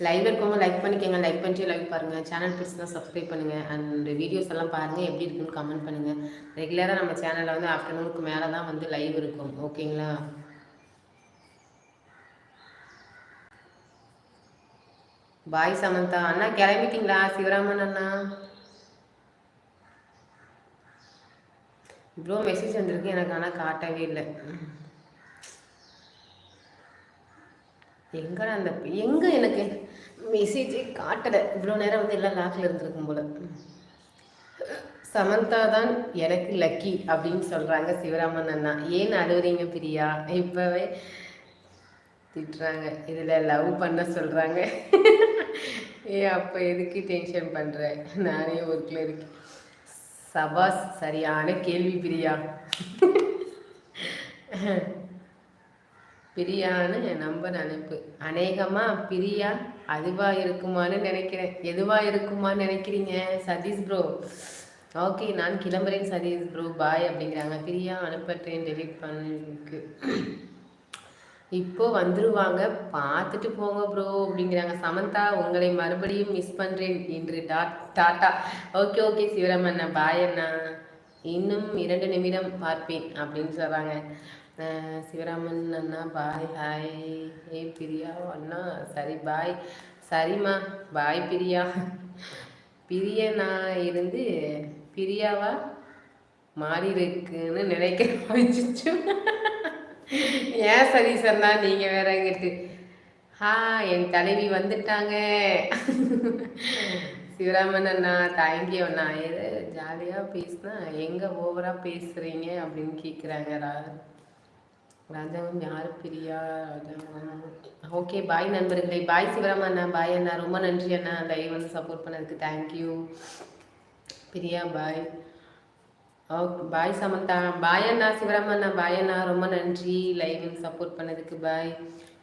Live இருக்கவங்க like பண்ணிக்கோங்க like பண்ணிட்டு லைவ் பாருங்கள் சேனல் பிடிச்சினா சப்ஸ்கிரைப் பண்ணுங்கள் அண்ட் வீடியோஸ் எல்லாம் பாருங்கள் எப்படி இருக்குன்னு கமெண்ட் பண்ணுங்கள் ரெகுலராக நம்ம சேனலில் வந்து ஆஃப்டர்நூனுக்கு மேலே தான் வந்து லைவ் இருக்கும். ஓகேங்களா பாய் சமந்தா. அண்ணா கிளம்பிட்டீங்களா? சிவராமன் அண்ணா. இவ்வளோ மெசேஜ் வந்திருக்கு. எனக்கு ஆனால் காட்டவே இல்லை. எங்கடா அந்த எங்கே எனக்கு மெசேஜே காட்டலை. இவ்வளோ நேரம் வந்து எல்லாம் லாக்கில் இருந்திருக்கும் போல. சமந்தா தான் எனக்கு லக்கி அப்படின்னு சொல்கிறாங்க சிவராமன் அண்ணா. ஏன் அழுவுறீங்க பிரியா? இப்போவே திட்டுறாங்க. இதில் லவ் பண்ண சொல்கிறாங்க ஏ அப்போ எதுக்கு டென்ஷன் பண்ணுறேன் நானே ஒர்க்கில் இருக்கேன். சபாஸ் சரியான கேள்வி பிரியா. பிரியான்னு நம்ப அனுப்பு. அநேகமாக பிரியா அதுவாக இருக்குமான்னு நினைக்கிறேன். எதுவாக இருக்குமான்னு நினைக்கிறீங்க? சதீஷ் ப்ரோ ஓகே நான் கிளம்புறேன் சதீஷ் ப்ரோ பாய் அப்படிங்கிறாங்க. பிரியா அனுப்பட்டேன் டெலிட் பண்ணிருக்கு. இப்போ வந்துருவாங்க. பார்த்துட்டு போங்க ப்ரோ அப்படிங்கிறாங்க. சமந்தா உங்களை மறுபடியும் மிஸ் பண்ணுறேன் என்று டாட் டாட்டா. ஓகே ஓகே சிவராமண்ணா. பாய் அண்ணா. இன்னும் இரண்டு நிமிடம் பார்ப்பேன் அப்படின்னு சொல்கிறாங்க சிவராமன் அண்ணா பாய் ஹாய் ஏ பிரியா அண்ணா சரி பாய் சரிம்மா பாய் பிரியா. பிரியனா இருந்து பிரியாவா? மாறி இருக்குன்னு நினைக்கிறேன். ஏன் சரி சொன்னா நீங்க வேற கேட்டு ஹா என் தலைவி வந்துட்டாங்க. சிவராமன் அண்ணா தேங்க்யூ அண்ணா எது ஜாலியாக பேசினா எங்கே ஓவராக பேசுகிறீங்க அப்படின்னு கேட்குறாங்க ரா ராஜாங்கம் யார் பிரியா? ராஜாங்கம். ஓகே பாய் நண்பர்களே. பாய் சிவராமன் அண்ணா பாய் அண்ணா. ரொம்ப நன்றி அண்ணா. லைவ் வந்து சப்போர்ட் பண்ணதுக்கு thank you Priya bye okay bye Samantha. Bye அண்ணா சிவராமண்ணா பாய் அண்ணா ரொம்ப நன்றி. லைவ் சப்போர்ட் பண்ணதுக்கு பாய்.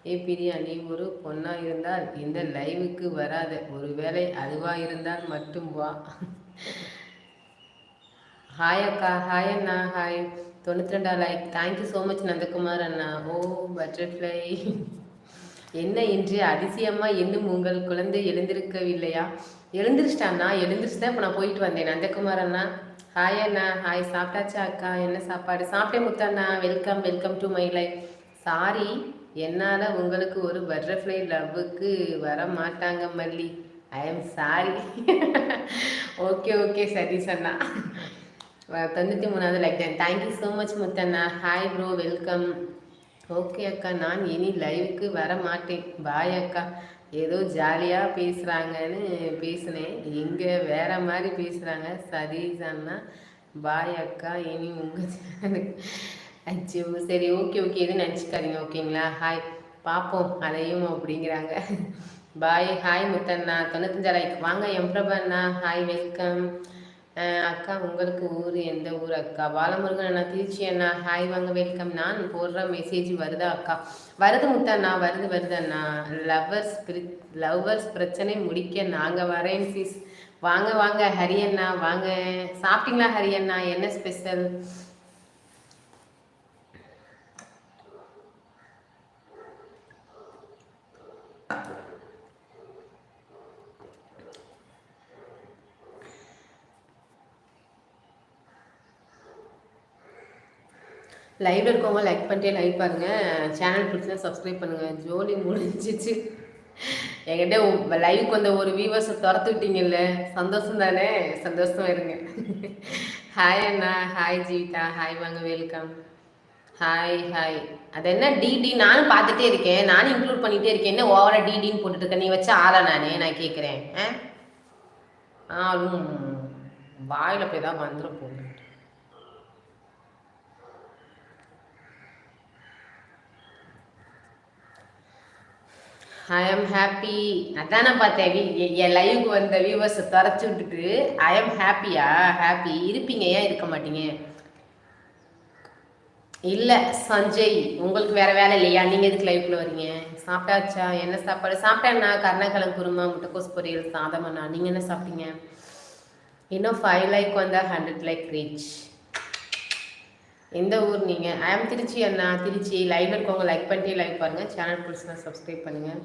ஏ பிரியா நீ ஒரு பொண்ணா இருந்தால் இந்த லைவுக்கு வராத. ஒருவேளை அதுவாக இருந்தால் மட்டும் வா. ஹாய் அக்கா ஹாய் அண்ணா ஹாய் தொண்ணூற்றி ரெண்டா like thank you so much Nandakumar Anna. O butterfly என்ன இன்று அதிசயமாக இன்னும் உங்கள் குழந்தை எழுந்திருக்கவில்லையா? எழுந்திரிச்சிட்டாண்ணா எழுந்திருச்சு தான் இப்போ நான் போயிட்டு வந்தேன். நந்தகுமார் அண்ணா ஹாய் அண்ணா ஹாய் சாப்பிட்டாச்சா அக்கா? என்ன சாப்பாடு? சாப்பிட்டே Muthanna. Welcome welcome to my life sorry என்னால் உங்களுக்கு ஒரு பட்டர்ஃப்ளை லவ்வுக்கு வர மாட்டாங்க Malli. I am sorry okay okay சரி சண்ணா தொண்ணூற்றி மூணாவது like thank you so much Muthanna. Hi bro welcome okay அக்கா நான் இனி லைவுக்கு வர மாட்டேன் பாய் அக்கா. ஏதோ ஜாலியாக பேசுகிறாங்கன்னு பேசினேன். இங்கே வேற மாதிரி பேசுகிறாங்க சதீஷ் அண்ணா. பாய் அக்கா. இனி உங்கள் சேனலுக்கு அச்சோ. சரி ஓகே ஓகே. எதுவும் நினச்சிக்காதீங்க. ஓகேங்களா? ஹாய் பார்ப்போம் அதையும் அப்படிங்கிறாங்க. Bye hi Muthanna. தொண்ணூத்தஞ்சா லைக் வாங்க எம்ப்ரபண்ணா ஹாய் வெல்கம் அக்கா உங்களுக்கு ஊர் எந்த ஊர் அக்கா? பாலமுருகன் அண்ணா திருச்சி அண்ணா ஹாய் வாங்க வெல்கம் நான் போடுற மெசேஜ் வருதா அக்கா? வருது முத்தண்ணா வருது வருது அண்ணா. லவ்வர்ஸ் லவ்வர்ஸ் பிரச்சனை முடிக்க நாங்கள் வரேன் சிஸ் வாங்க வாங்க ஹரியண்ணா வாங்க. சாப்பிட்டீங்களா ஹரியண்ணா என்ன ஸ்பெஷல் லைவ்ல இருக்கவங்க லைக் பண்ணிட்டே லைக் பாருங்க. சேனல் பிடிச்சா சப்ஸ்கிரைப் பண்ணுங்க. ஜோலி முடிஞ்சிச்சு. என்கிட்ட லைவுக்கு வந்த ஒரு வியூவர்ஸை துரத்துக்கிட்டீங்கல்ல. சந்தோஷம் தானே? சந்தோஷம் இருங்க. ஹாய் அண்ணா. ஹாய் ஜீவிதா. ஹாய் வாங்க. வெல்கம் ஹாய் ஹாய் அது என்ன? டிடி நானும் பார்த்துட்டே இருக்கேன். நானும் இன்க்ளூட் பண்ணிகிட்டே இருக்கேன். என்ன ஓவராக டிடின்னு போட்டுட்டு இருக்கேன் நீ வச்ச ஆளா நானே? நான் கேட்குறேன் ஆ? வாயில் போய் தான் வந்துடும் போகுது ஐ எம் ஹாப்பி அதானே பார்த்தேன். என் லைவுக்கு வந்த வியூவர்ஸை துறச்சி விட்டுட்டு ஐ எம் ஹாப்பியா ஹாப்பி இருப்பீங்க. ஏன் இருக்க மாட்டீங்க? இல்லை சஞ்சய் உங்களுக்கு வேற வேலை இல்லையா? நீங்கள் எதுக்கு லைஃப்பில் வரீங்க? சாப்பிட்டாச்சா? என்ன சாப்பாடு? சாப்பிட்டேன்னா கருணக்கிழங்கு குருமா முட்டைக்கோஸ் பொரியல் சாதம் அண்ணா. நீங்கள் என்ன சாப்பிட்டீங்க? இன்னும் ஃபைவ் லைக் வந்தால் ஹண்ட்ரட் லைக் ரீச் எந்த ஊர் நீங்கள் ஐ ஆம் திருச்சி அண்ணா. திருச்சி. லைவ் இருக்கவங்க லைக் பண்ணிட்டு லைக் பாருங்கள் சேனல் புதுசுனா சப்ஸ்கிரைப் பண்ணுங்கள்